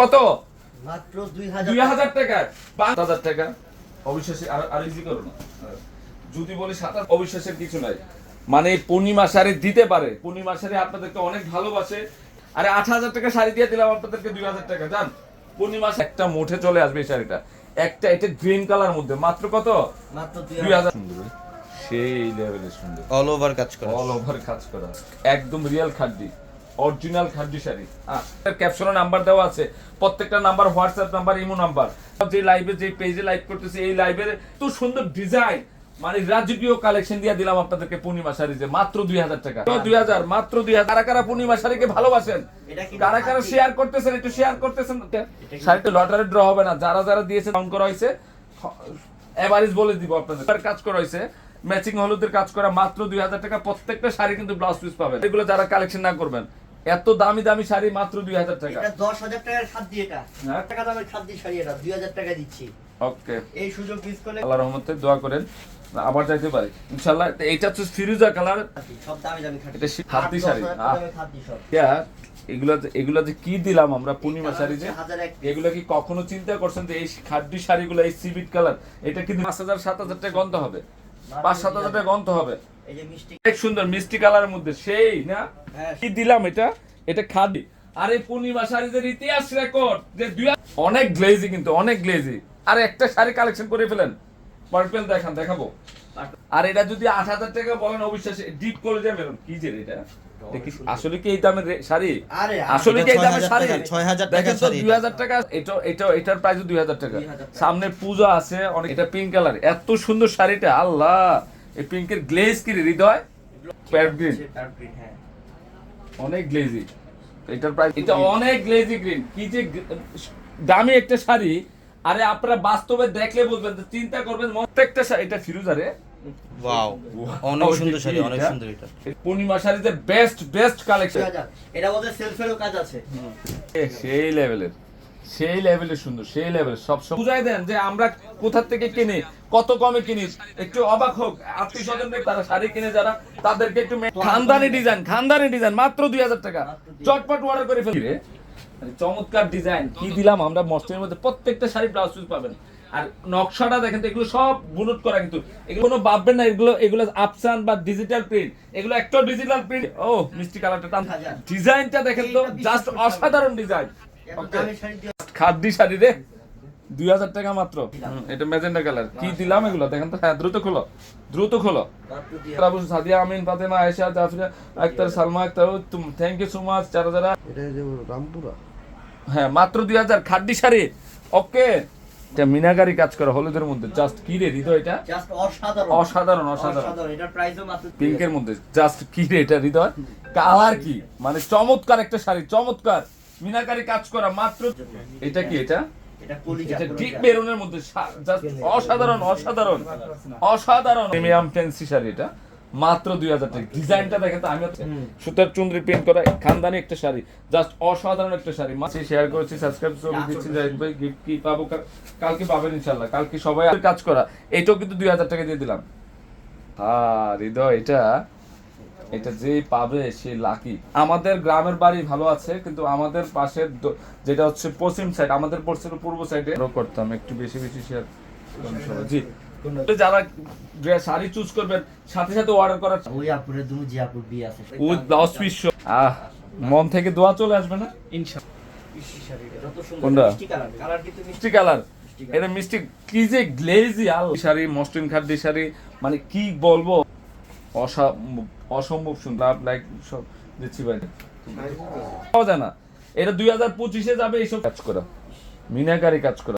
কত? মাত্র দুই হাজার টাকা। পাঁচ হাজার টাকা। অবিশ্বাসী আর ইজি করো না। যদি বলি অবিশ্বাসের কিছু নাই। মানে পূর্ণিমা শাড়ি দিতে পারে। পূর্ণিমা শাড়ি আপনাদেরকে অনেক ভালোবাসে। আরে আট হাজার টাকা শাড়ি দিয়ে দিলাম আপনাদেরকে দুই হাজার টাকা। জান পূর্ণিমা একটা মুঠে চলে আসবে এই শাড়িটা। একটা এটা গ্রিন কালার মধ্যে। মাত্র কত? মাত্র দুই হাজার হাজার। সুন্দর। সেই লেভেলের সুন্দর। অল ওভার কাজ করা। অল ওভার কাজ করা। একদম রিয়েল খাদ্যি। অরিজিনাল খাদ্যি শাড়ি। ক্যাপশনে নাম্বার দেওয়া আছে। প্রত্যেকটা number WhatsApp number Imo number যে লাইভে যে পেজে লাইভ করতেছে এই লাইভের এত সুন্দর ডিজাইন মানে রাজকীয় কালেকশন দিয়ে দিলাম আপনাদেরকে পূর্ণিমা শাড়ি যে মাত্র দুই হাজার টাকা। দুই হাজার মাত্র দুই হাজার। কারা কারা পূর্ণিমা শাড়িকে ভালোবাসেন? কারা কারা শেয়ার করতেছেন একটু শেয়ার করতেছেন? শাড়িটা লটারি ড্র হবে না। যারা যারা দিয়েছে কাউন্ট করা হয়েছে এভারেজ বলে দিব আপনাদের। কাজ করা হয়েছে ম্যাচিং হলুদের কাজ করা মাত্র দুই হাজার টাকা। প্রত্যেকটা শাড়ি কিন্তু ব্লাউজ পিস পাবেন। এগুলো যারা কালেকশন না করবেন এত দামি দামি শাড়ি মাত্র দুই হাজার টাকা। দশ হাজার টাকার খাদ্য এটা। হ্যাঁ। টাকা দামের খাদ্য শাড়ি এটা দুই হাজার টাকা দিচ্ছি। ওকে। এই সুযোগ মিস করলে আল্লাহ রহমতে দোয়া করেন আবার যাইতে পারি। হচ্ছে ফিরুজা কালার সব দামি দামি এটা খাদ্যি শাড়ি। খাদ্য সব। এগুলো যে- কি দিলাম আমরা পূর্ণিমা শাড়ি যে? এগুলো কি কখনো চিন্তা করছেন যে এই খাদ্যি শাড়িগুলো এই সিবিট কালার এটা কিন্তু পাঁচ হাজার সাত হাজার টাকা গন্ধ হবে। পাঁচ সাত হাজার টাকা গন্ধ হবে। অনেক সুন্দর মিষ্টি কালারের মধ্যে সেই না? হ্যাঁ কি দিলাম এটা? এটা খাদি আর এই পূর্ণিমা শাড়িদের ইতিহাস রেকর্ড যে দুই অনেক গ্লেজি কিন্তু অনেক গ্লেজি আর একটা শাড়ি কালেকশন করে ফেলেন। পার্পেল দেখান দেখাবো। আর এটা যদি আট হাজার টাকা বলেন অবিশ্বাস ডিপ করে যাবেন কি যে এটা? আসলে কি এই দামের শাড়ি? আরে আসলে কি এই দামের শাড়ি? 6,000 6,000 দেখেন তো শাড়ি দুই। হাজার টাকা এটা এটা এটার প্রাইস দুই হাজার টাকা। 2,000 টাকা। সামনে পূজা আছে অনেক এটা পিঙ্ক কালার এত সুন্দর শাড়িটা আল্লাহ! এই পিঙ্কের গ্লেজ কি রে, হৃদয়? প্যারট গ্রিন প্যারট হ্যাঁ। অনেক গ্লেজি এটার প্রাইস এটা অনেক গ্লেজি গ্রিন কি যে দামি একটা শাড়ি আরে আপনারা বাস্তবে দেখলে বলবেন তো চিন্তা করবেন প্রত্যেকটা শাড়ি এটা ফিরুজারে ওয়াও অনেক সুন্দর শাড়ি অনেক সুন্দর এটা। পূর্ণিমা শাড়িতে বেস্ট বেস্ট কালেকশন এটা বলতে সেলফেরও কাজ আছে। সেই লেভেলের সেই লেভেলের সুন্দর সেই লেভেলের সব সব বুঝাই দেন যে আমরা কোথা থেকে কিনি কত কমে কিনি একটু অবাক হোক আত্মীয় তারা শাড়ি কিনে যারা তাদেরকে একটু খানদানি ডিজাইন খানদানি ডিজাইন মাত্র দুই হাজার টাকা। চটপট অর্ডার করে ফেলি চমৎকার ডিজাইন কি দিলাম আমরা মস্তের মধ্যে প্রত্যেকটা শাড়ি ব্লাউজ পিস পাবেন। আর নকশাটা দেখেন তো এগুলো সব বুনট করা কিন্তু এগুলো কোনো ভাববেন না এগুলো এগুলো আপসান বা ডিজিটাল প্রিন্ট এগুলো একটা ডিজিটাল প্রিন্ট ও মিষ্টি কালারটা ডিজাইনটা দেখেন তো জাস্ট অসাধারণ ডিজাইন খাদ্যি শাড়ি রে। দুই হাজার টাকা মাত্র। এটা ম্যাজেন্ডা কালার। কি দিলাম এগুলো? দেখেন তো হ্যাঁ দ্রুত খোলো। দ্রুত খোলো। তারপর Sadia Amin Fatema Ayesha Jafria Akter Salma Akter thank you so much যারা যারা এটা যে রামপুরা? হ্যাঁ মাত্র দুই হাজার খাদ্যি শাড়ি। ওকে। এটা মিনাগারি কাজ করা হলুদের মধ্যে। জাস্ট কি রে হৃদয় এটা? অসাধারণ। অসাধারণ অসাধারণ। অসাধারণ এটার প্রাইসও মাত্র দুই পিঙ্কের মধ্যে। জাস্ট কি রে এটা হৃদয়? কালার কি? মানে চমৎকার একটা শাড়ি চমৎকার। মিনাকারি কাজ করা মাত্র এটা কি এটা? এটা কলিজা এটা ডিপ কলিজা। মেরুনের মধ্যে অসাধারণ অসাধারণ অসাধারণ। প্রিমিয়াম ফ্যান্সি শাড়ি এটা। মাত্র দুই হাজার টাকা। ডিজাইনটা দেখেন তো আমি সুতার চুন্দ্রি প্রিন্ট করা খানদানি একটা শাড়ি। জাস্ট অসাধারণ একটা শাড়ি। মাসে শেয়ার করেছি সাবস্ক্রাইব করে দিচ্ছি জাহিদ ভাই গিফট কি পাবো কাল- কালকে পাবেন ইনশাল্লাহ কালকে সবাই কাজ করা। এটাও কিন্তু দুই হাজার টাকা দিয়ে দিলাম। হ্যাঁ হৃদয় এটা এটা যে পাবে সে লাকি আমাদের গ্রামের বাড়ি ভালো আছে কিন্তু আমাদের পাশের যেটা হচ্ছে পশ্চিম সাইড আমাদের পশ্চিম পূর্ব সাইডে করতাম একটু বেশি বেশি শেয়ার জি। যারা শাড়ি চুজ করবেন সাথে সাথে অর্ডার করার ওই আপুরে দুনু জি আপুর বিয়ে আছে ব্লাউজ পিস আহ মন থেকে দোয়া চলে আসবে না? এটা কোনটা? মিষ্টি কালার কালার কিন্তু মিষ্টি। মিষ্টি কালার। এটা মিষ্টি কি যে গ্লেজি আল শাড়ি মসলিন খাদ্য শাড়ি মানে কি বলব? অসা- অসম্ভব সুন্দর লাইক সব দিচ্ছি ভাই। পাওয়া যায় না। এটা দুই হাজার পঁচিশে যাবে এইসব কাজ করা। মিনাকারি কাজ করা।